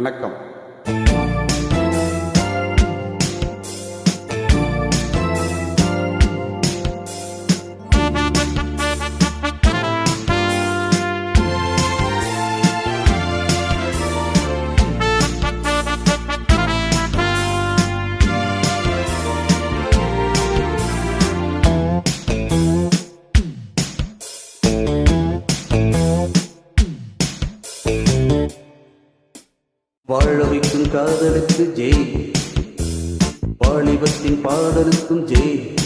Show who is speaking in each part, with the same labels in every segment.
Speaker 1: வணக்கம். காதலுக்கு ஜெய். வாலிபத்தின் பாடலுக்கும் ஜெய்.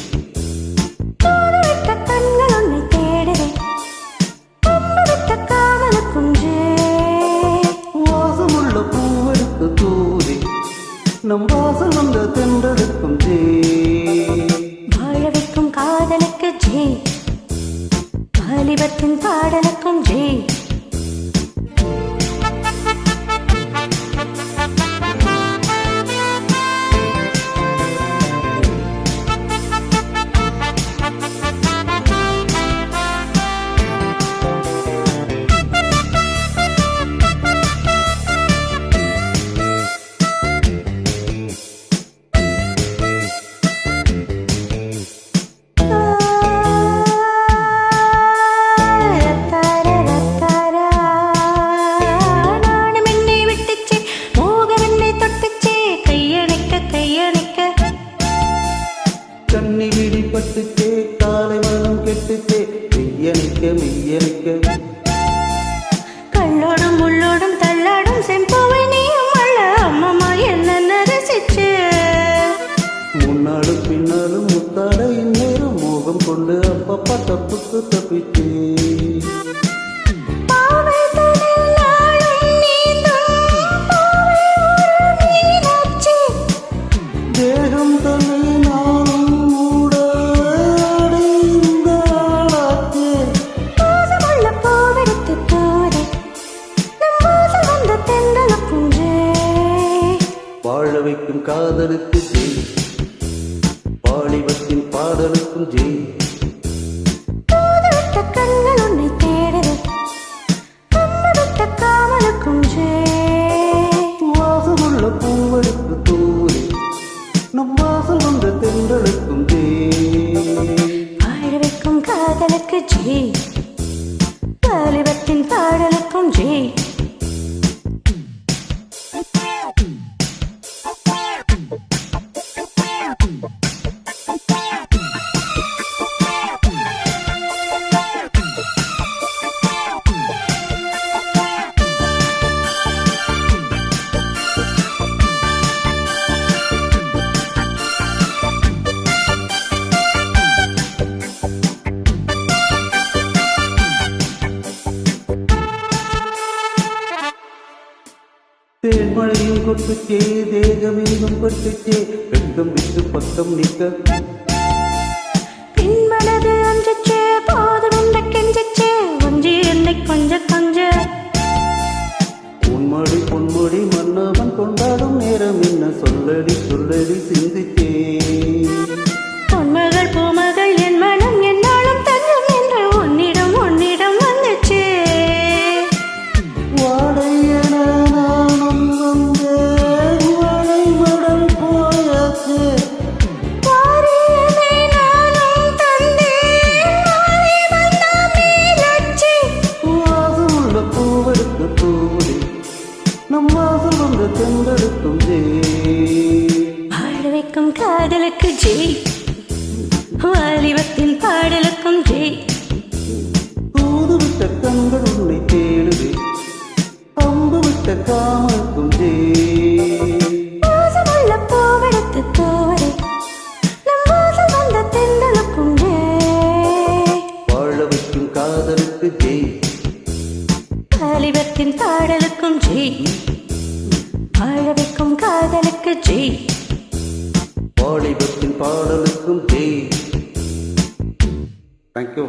Speaker 1: நம் வாசல் வந்த தென்றலுக்கும் ஜெய்.
Speaker 2: வாழ வைக்கும் காதலுக்கு ஜே வாலிபத்தின் பாடலுக்கும் ஜே
Speaker 1: விடிப்பட்டுச்சே காலை மனம் கெட்டுச்சே. மெய்யணிக்க மெய்யணிக்க
Speaker 2: கள்ளோடும் முள்ளோடும் தள்ளாடும் செம்பூவை நீயும் அள்ள அம்மம்மா என்ன ரசிச்சு
Speaker 1: முன்னாலும் பின்னாலும் முத்தாட இந்நேரம் மோகம் கொண்டு அப்பப்பா தப்புக்கு தப்பிச்சே. தேகம் வாழ வைக்கும் காதலுக்கு ஜெய். வாலிபத்தின் பாடலுக்கும் ஜெய்.
Speaker 2: கண்கள் உன்னை தேடுது காவலுக்கும்
Speaker 1: வாசமுள்ள பூவெடுத்து தூரி நம் வாசல் வந்த தென்றலுக்கும் ஜெய்.
Speaker 2: வாழ வைக்கும் காதலுக்கு ஜே
Speaker 1: தேன்மழையும் கொட்டுச்சே தேகம் எங்கும் பட்டுச்சே வெட்கம் விட்டு பக்கம் நிற்க.
Speaker 2: பின்மனது அஞ்சிச்சே போதும் என்ற கெஞ்சிச்சே ஒஞ்சி என்னை கொஞ்ச கொஞ்ச.
Speaker 1: உன்மொழி பொன்மொழி மன்னவன் கொண்டாடும் நேரம் என்ன? சொல்லடி சொல்லடி சிந்திச்சே வாசல் வந்த தென்றெடுக்கும்
Speaker 2: வாழ வைக்கும் காதலுக்கு ஜெய் வாலிபத்தின் பாடலுக்கும் ஜெய்
Speaker 1: தூது விட்ட கண்கள் உன்னை தேடுதே அம்பு விட்ட காமக்கும் ஜே.
Speaker 2: வாசமுள்ள பூவெடுத்து தூவரே. நம் வாசல் வந்த தென்றலுக்கும் ஜெய்
Speaker 1: வாழ வைக்கும் காதலுக்கு ஜெய்
Speaker 2: வாலிபத்தின் பாடலுக்கும் ஜெய் வாழ வைக்கும் காதலுக்கு ஜி.
Speaker 1: பாலிபத்தின் பாடலுக்கும் ஜி. Thank you